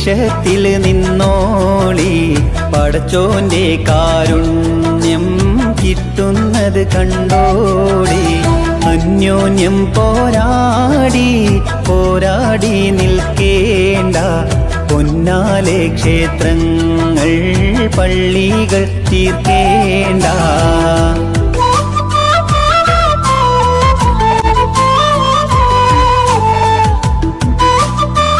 തിരിശത്തിൽ നിന്നോളി. പടച്ചോന്റെ കാരുണ്യം കിട്ടുന്നത് കണ്ടോളി. അന്യോന്യം പോരാടി പോരാടി നിൽക്കേണ്ട. പൊന്നാലെ ക്ഷേത്രങ്ങൾ പള്ളികൾ തീർക്കേണ്ട.